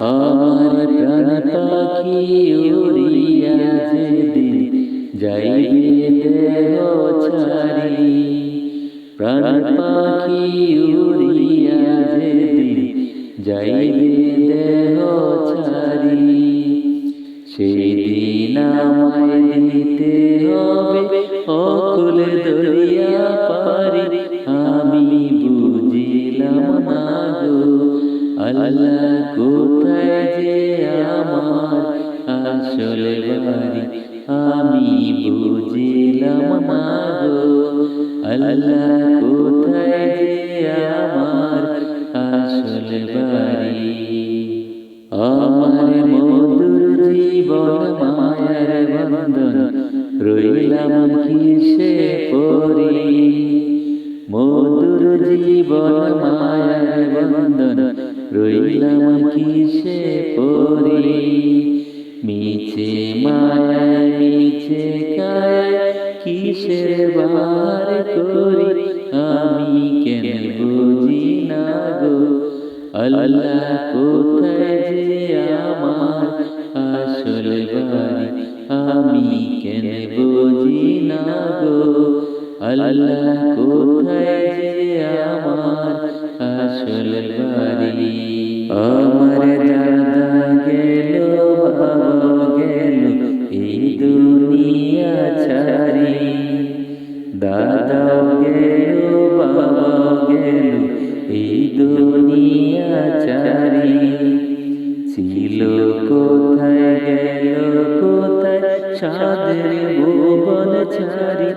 আমার প্রাণ উড়িয়া যেদিন যাইবে দেহ ছাড়ি প্রাণ পাখি উড়িয়া যেদিন যাইবে দেহ ছাড়ি আমায় দিতে হবে অকুল আল্লাহ কোথায় যে আসল বাড়ি আমি বুঝিলাম না গো আল্লাহ আমার আসল বাড়ি আমার মধুর জীবন মায়ার বন্ধন রইলাম কিসে পরি জীবন মায়ার বন্ধন রইলাম কিসে পরি মিছে মায়ায়, মিছে কায় কিসের বার করি? আমি কেন বুঝি না গো? আল্লাহ কোথায় যে আমার আসল বাড়ি? আমি কেন বুঝি না গো? আল্লাহ কোথায় আসল বাড়ি আমার দাদা গেল, বাবা গেল, এই দুনিয়া ছাড়ি। দাদা গেল বাবা গেল, এই দুনিয়া ছাড়ি। ছিল কোথায় গেল, কোথায় সাদের ভুবন ছাড়ি।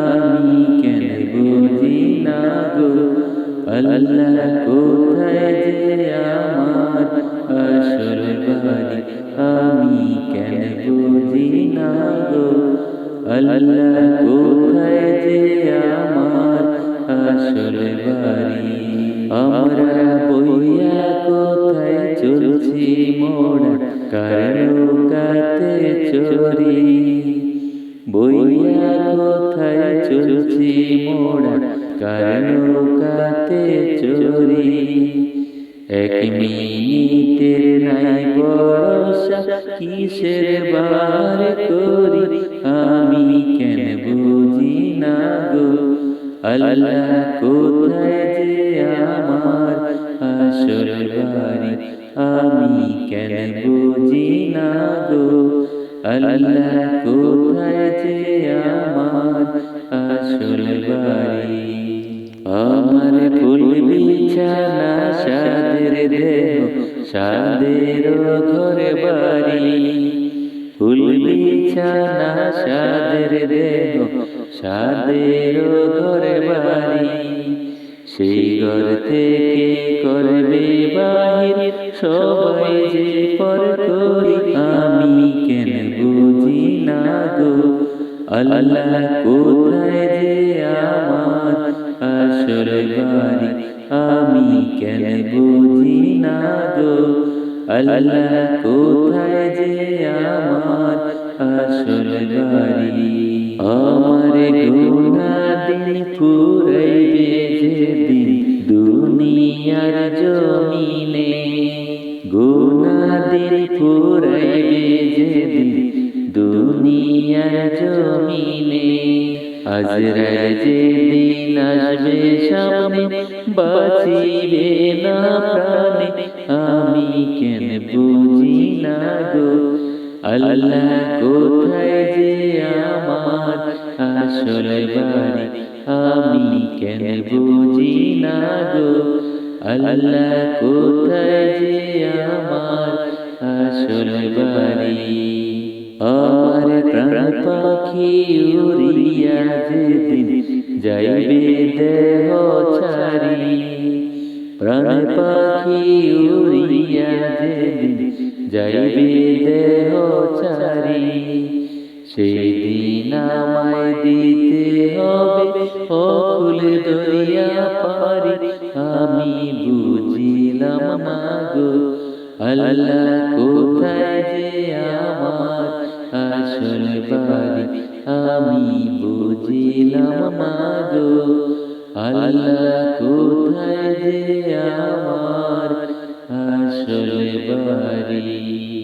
আমি কেন আল্লাহ কোথায় যে আমার আসল বাড়ি আমি কেন বুঝি না গো আল্লাহ কোথায় যে আমার আসল বাড়ি আমরা বইয়া কোথায় চলছি মোড়া কারণকাতে চোরি বইয়া কোথায় চলছি মোড়া কারণকাতে চোরি। এক মিনিটের নাই বর্ষা কিসের বার করি? আমি কেন বুঝি না গো? আল্লাহ কোথায় যে আমার আসল বাড়ি? আমি কেন বুঝি না গো? আল্লাহ কোথায় যে আমার আসল বাড়ি? আমার ফুল বিছানা, সাদের দেহ, সাদের ঘরে বাড়ি। ফুল বিছানা, সাদের দেহ, সাদের ঘরে বাড়ি। সেই ঘর থেকে করবে বাহির সবাই যে পর করি, আমি কেন বুঝি না গো? আল্লাহ বাড়ি আমি কেন বুঝি না গো? আল্লাহ কোথায় যে আমার আসল বাড়ি? আমার গুণা দিন ফুরাইবে যেদিন দুনিয়ার জমিনে। গুণা দিন ফুরাইবে যেদিন দুনিয়ার জমিনে। আজরায় যেদিন আসবে সামনে, বাঁচিবে না প্রাণে, আমি কেন বুঝি না গো? আল্লাহ কোথায় যে আমার আসল বাড়ি, আমি কেন বুঝি না গো? আল্লাহ কোথায় যে আমার আসল বাড়ি? আমার প্রাণ পাখি উড়িয়া যেদিন যাইবে দেহ ছাড়ি। প্রাণ পাখি উড়িয়া যেদিন যাইবে দেহ ছাড়ি। সেই দিন আমায় দিতে হবে অকুল দরিয়া পারি। আমি বুঝিলাম না গো, আল্লাহ কোথায় যে আমার আসল বাড়ি আমি বুঝিলাম মাগো আল্লাহ কোথায় যে আমার আসল বাড়ি